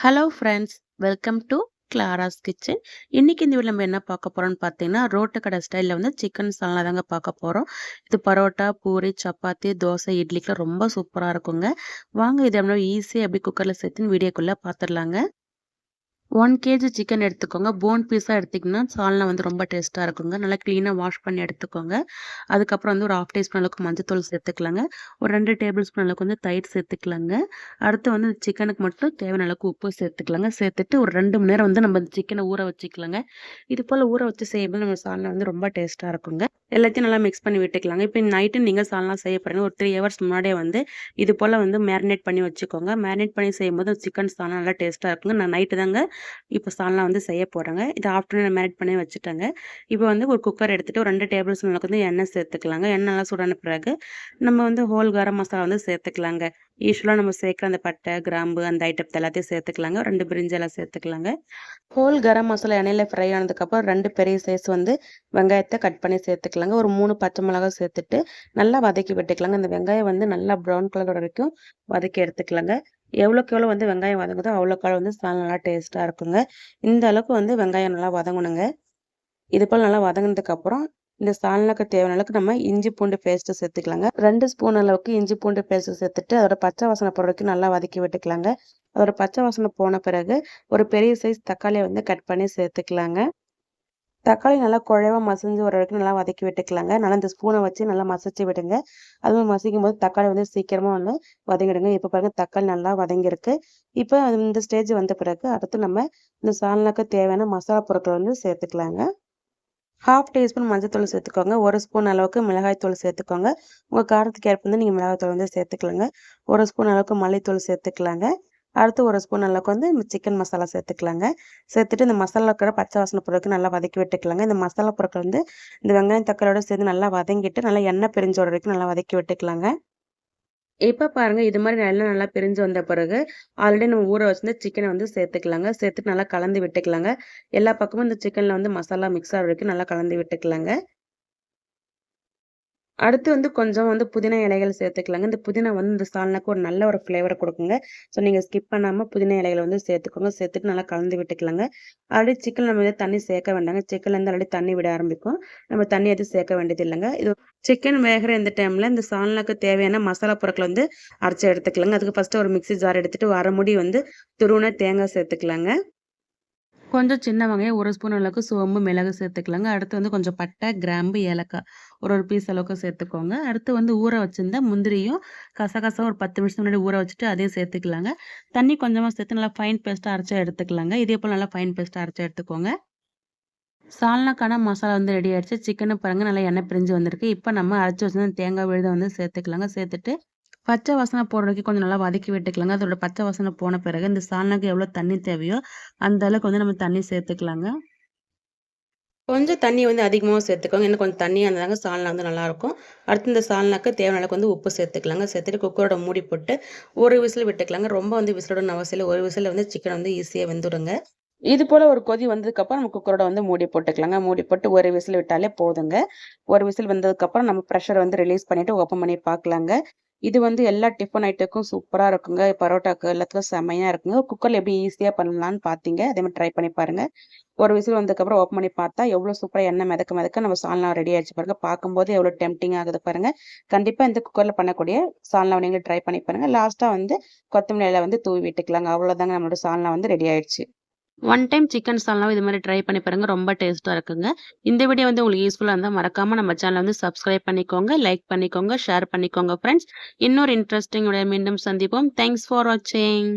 Hello friends welcome to Clara's kitchen இன்னைக்கு இந்த video நம்ம என்ன பார்க்க போறோம்னு பார்த்தீங்கன்னா ரோட்டு கடை ஸ்டைலில் வந்து சிக்கன் சாலனா தாங்க பார்க்க போகிறோம் இது பரோட்டா பூரி சப்பாத்தி தோசை இட்லிக்கெலாம் ரொம்ப சூப்பராக இருக்குங்க. வாங்க இதை நம்ம ஈஸியாக எப்படி குக்கரில் சேர்த்துன்னு வீடியோக்குள்ளே பார்த்துடலாங்க. ஒன் கேஜி சிக்கன் எடுத்துக்கோங்க. போன் பீஸாக எடுத்திங்கன்னா சால்னா வந்து ரொம்ப டேஸ்ட்டாக இருக்குங்க. நல்லா க்ளீனாக வாஷ் பண்ணி எடுத்துக்கோங்க. அதுக்கப்புறம் வந்து ஒரு ஆஃப் டீஸ்பூன் அளவுக்கு மஞ்சத்தூள் சேர்த்துக்கலாங்க. ஒரு ரெண்டு டேபிள் ஸ்பூன் அளவுக்கு வந்து தயிர் சேர்த்துக்கலாங்க. அடுத்து வந்து சிக்கனுக்கு மட்டும் தேவையான அளவுக்கு உப்பு சேர்த்துக்கலாங்க. சேர்த்துட்டு ஒரு ரெண்டு மணி நேரம் வந்து நம்ம சிக்கனை ஊற வச்சுக்கலாங்க. இது போல் ஊற வச்சு செய்யும்போது நம்ம சால்னா வந்து ரொம்ப டேஸ்ட்டாக இருக்குங்க. எல்லாத்தையும் நல்லா மிக்ஸ் பண்ணி விட்டுக்கலாங்க. இப்போ நைட்டு நீங்கள் சால்னா செய்ய போகிறீங்க ஒரு த்ரீ ஹவர்ஸ் முன்னாடியே வந்து இது போல் வந்து மேரினேட் பண்ணி வச்சுக்கோங்க. மேரினேட் பண்ணி செய்யும்போது சிக்கன் சால்னா நல்லா டேஸ்ட்டாக இருக்குங்க. நான் நைட்டு தாங்க இப்போ சால்னா வந்து செய்ய போகிறேங்க இது ஆஃப்டர்நூன் மேரிட் பண்ணி வச்சுட்டாங்க. இப்போ வந்து ஒரு குக்கர் எடுத்துகிட்டு ஒரு ரெண்டு டேபிள் ஸ்பூனுக்கு வந்து எண்ணெய் சேர்த்துக்கலாங்க. எண்ணெய் நல்லா சூடான பிறகு நம்ம வந்து ஹோல் கரம் மசாலா வந்து சேர்த்துக்கலாங்க. யூஸ்வலாக நம்ம சேர்க்குற அந்த பட்டை கிராம்பு அந்த ஐட்டத்தை எல்லாத்தையும் சேர்த்துக்கலாங்க. ரெண்டு பிரிஞ்சு எல்லாம் சேர்த்துக்கலாங்க. ஹோல் கரம் மசாலா எண்ணெயில் ஃப்ரை ஆனதுக்கப்புறம் ரெண்டு பெரிய சைஸ் வந்து வெங்காயத்தை கட் பண்ணி சேர்த்துக்கலாங்க. ஒரு மூணு பச்சை மிளகாய் சேர்த்துட்டு நல்லா வதக்கி விட்டுக்கலாங்க. அந்த வெங்காயம் வந்து நல்லா ப்ரௌன் கலர் வரைக்கும் வதக்கி எடுத்துக்கலாங்க. எவ்வளோக்கு எவ்வளோ வந்து வெங்காயம் வதங்குதோ அவ்வளோக்கு வந்து சால் நல்லா டேஸ்ட்டாக இருக்குங்க. இந்த அளவுக்கு வந்து வெங்காயம் நல்லா வதங்கணுங்க. இது போல் நல்லா வதங்கினதுக்கப்புறம் இந்த சால்னாக்கு தேவையான அளவுக்கு நம்ம இஞ்சி பூண்டு பேஸ்ட்டு சேர்த்துக்கலாங்க. ரெண்டு ஸ்பூன் அளவுக்கு இஞ்சி பூண்டு பேஸ்ட்டு சேர்த்துட்டு அதோட பச்சை வாசனை வரைக்கும் நல்லா வதக்கி விட்டுக்கலாங்க. அதோட பச்சை வாசனை போன பிறகு ஒரு பெரிய சைஸ் தக்காளியை வந்து கட் பண்ணி சேர்த்துக்கலாங்க. தக்காளி நல்லா குழைவாக மசிஞ்சு வர வரைக்கும் நல்லா வதக்கி விட்டுக்கலாங்க. நல்லா இந்த ஸ்பூனை வச்சு நல்லா மசிச்சு விடுங்க. அதுவும் மசிக்கும் போது தக்காளி வந்து சீக்கிரமாக வந்து வதங்கிடுங்க. இப்போ பாருங்க தக்காளி நல்லா வதங்கியிருக்கு. இப்போ இந்த ஸ்டேஜ் வந்த பிறகு அடுத்து நம்ம இந்த சால்னாக்கு தேவையான மசாலா பொருட்கள் வந்து சேர்த்துக்கலாங்க. ஹாஃப் டீஸ்பூன் மஞ்சத்தூள் சேர்த்துக்கோங்க. ஒரு ஸ்பூன் அளவுக்கு மிளகாய்த்தூள் சேர்த்துக்கோங்க. உங்கள் காரத்துக்கு ஏற்ப வந்து நீங்கள் மிளகாய் தூள் வந்து சேர்த்துக்கலாங்க. ஒரு ஸ்பூன் அளவுக்கு மல்லித்தூள் சேர்த்துக்கலாங்க. அடுத்து ஒரு ஸ்பூன் அளவுக்கு வந்து சிக்கன் மசாலா சேர்த்துக்கலாங்க. சேர்த்துட்டு இந்த மசாலா இருக்கிற பச்சை வாசனை பொருட்கள் நல்லா வதக்கி விட்டுக்கலாங்க. இந்த மசாலா பொருட்கள் வந்து இந்த வெங்காயம் தக்காளியோட சேர்ந்து நல்லா வதங்கிட்டு நல்லா எண்ணெய் பிரிஞ்சோட வரைக்கும் நல்லா வதக்கி விட்டுக்கலாங்க. இப்போ பாருங்கள் இது மாதிரி நல்லா நல்லா பிரிஞ்சு வந்த பிறகு ஆல்ரெடி நம்ம ஊற வச்சிருந்த சிக்கனை வந்து சேர்த்துக்கலாங்க. சேர்த்துட்டு நல்லா கலந்து விட்டுக்கலாங்க. எல்லா பக்கமும் இந்த சிக்கனில் வந்து மசாலா மிக்ஸ் ஆகிற வரைக்கும் நல்லா கலந்து விட்டுக்கலாங்க. அடுத்து வந்து கொஞ்சம் வந்து புதினா இலைகள் சேர்த்துக்கலாங்க. இந்த புதினா வந்து இந்த சால்னாக்கு ஒரு நல்ல ஒரு ஃப்ளேவரை கொடுக்குங்க. ஸோ நீங்கள் ஸ்கிப் பண்ணாமல் புதினா இலைகளை வந்து சேர்த்துக்கோங்க. சேர்த்துட்டு நல்லா கலந்து விட்டுக்கலாங்க. ஆல்ரெடி சிக்கன் நம்ம வந்து தண்ணி சேர்க்க வேண்டாங்க. சிக்கன்லேருந்து ஆல்ரெடி தண்ணி விட ஆரம்பிக்கும் நம்ம தண்ணி எதுவும் சேர்க்க வேண்டியது இல்லைங்க. இது சிக்கன் வேகிற இந்த டைமில் இந்த சால்னாக்கு தேவையான மசாலா பொருட்களை வந்து அரைச்சி எடுத்துக்கலாங்க. அதுக்கு ஃபஸ்ட்டு ஒரு மிக்சி ஜார் எடுத்துகிட்டு வர முடி வந்து துருவன தேங்காய் சேர்த்துக்கலாங்க. கொஞ்சம் சின்ன வெங்காயம் ஒரு ஸ்பூன் அளவுக்கு சோம்பு மிளகு சேர்த்துக்கலாங்க. அடுத்து வந்து கொஞ்சம் பட்டை கிராம்பு ஏலக்காய் ஒரு ஒரு பீஸ் அளவுக்கு சேர்த்துக்கோங்க. அடுத்து வந்து ஊற வச்சுருந்த முந்திரியும் கசகசம் ஒரு பத்து நிமிஷம் முன்னாடி ஊற வச்சுட்டு அதையும் சேர்த்துக்கலாங்க. தண்ணி கொஞ்சமாக சேர்த்து நல்லா ஃபைன் பேஸ்ட்டாக அரைச்சா எடுத்துக்கலாங்க. இதே போல் நல்லா ஃபைன் பேஸ்ட்டாக அரைச்சா எடுத்துக்கோங்க. சால்னாக்கான மசாலா வந்து ரெடி ஆகிடுச்சு சிக்கனு பாருங்கள் நல்லா எண்ணெய் பிரிஞ்சு வந்திருக்கு. இப்போ நம்ம அரைச்சி வச்சுருந்த தேங்காய் விழுதை வந்து சேர்த்துக்கலாங்க. சேர்த்துட்டு பச்சை வாசனை போடுறதுக்கு கொஞ்சம் நல்லா வதக்கி விட்டுக்கலாங்க. அதோட பச்சை வாசனை போன பிறகு இந்த சால்னாக்கு எவ்வளோ தண்ணி தேவையோ அந்த அளவுக்கு வந்து நம்ம தண்ணி சேர்த்துக்கலாங்க. கொஞ்சம் தண்ணி வந்து அதிகமாக சேர்த்துக்கோங்க. இன்னும் கொஞ்சம் தண்ணியாக இருந்தாங்க சால்னா வந்து நல்லாயிருக்கும். அடுத்து இந்த சால்னாக்கு தேவையான அளவுக்கு வந்து உப்பு சேர்த்துக்கலாங்க. சேர்த்துட்டு குக்கரோட மூடி போட்டு ஒரு விசில் விட்டுக்கலாங்க. ரொம்ப வந்து விசிலோட அவசியம் ஒரு விசில் வந்து சிக்கன் வந்து ஈஸியாக வெந்துடுங்க இது போல் ஒரு கொதி வந்ததுக்கப்புறம் நம்ம குக்கரோட வந்து மூடி போட்டுக்கலாங்க. மூடி போட்டு ஒரு விசில் விட்டாலே போதுங்க. ஒரு விசில் வந்ததுக்கப்புறம் நம்ம ப்ரெஷர் வந்து ரிலீஸ் பண்ணிவிட்டு ஓப்பன் பண்ணி பார்க்கலாங்க. இது வந்து எல்லா டிஃபன் ஐட்டக்கும் சூப்பராக இருக்குங்க. பரோட்டாக்கு எல்லாத்துக்கும் செம்மையாக இருக்குங்க. குக்கரில் எப்படி ஈஸியாக பண்ணலான்னு பார்த்தீங்க அதே மாதிரி ட்ரை பண்ணி பாருங்கள் ஒரு விசில் வந்ததுக்கப்புறம் ஓப்பன் பண்ணி பார்த்தா எவ்வளோ சூப்பராக எண்ணெய் மிதக்க மிதக்க நம்ம சால்னா ரெடி ஆயிடுச்சு பாருங்க. பார்க்கும்போது எவ்வளோ டெம்டிங் ஆகுது பாருங்கள் கண்டிப்பாக இந்த குக்கரில் பண்ணக்கூடிய சால்னா நீங்கள் ட்ரை பண்ணி பாருங்கள் லாஸ்ட்டாக வந்து கொத்தமல்லியில் வந்து தூவி விட்டுக்கலாங்க. அவ்வளோதாங்க நம்மளோட சால்னா வந்து ரெடி ஆயிடுச்சு. ஒன் டைம் சிக்கன் சால்னாவும் இது மாதிரி ட்ரை பண்ணி பாருங்க. ரொம்ப டேஸ்ட்டாக இருக்குங்க. இந்த வீடியோ வந்து உங்களுக்கு யூஸ்ஃபுல்லாக இருந்தால் மறக்காமல் நம்ம சேனலை வந்து சப்ஸ்கிரைப் பண்ணிக்கோங்க லைக் பண்ணிக்கோங்க ஷேர் பண்ணிக்கோங்க ஃப்ரெண்ட்ஸ் இன்னொரு இன்ட்ரெஸ்டிங் மீண்டும் சந்திப்போம். தேங்க்ஸ் ஃபார் வாட்சிங்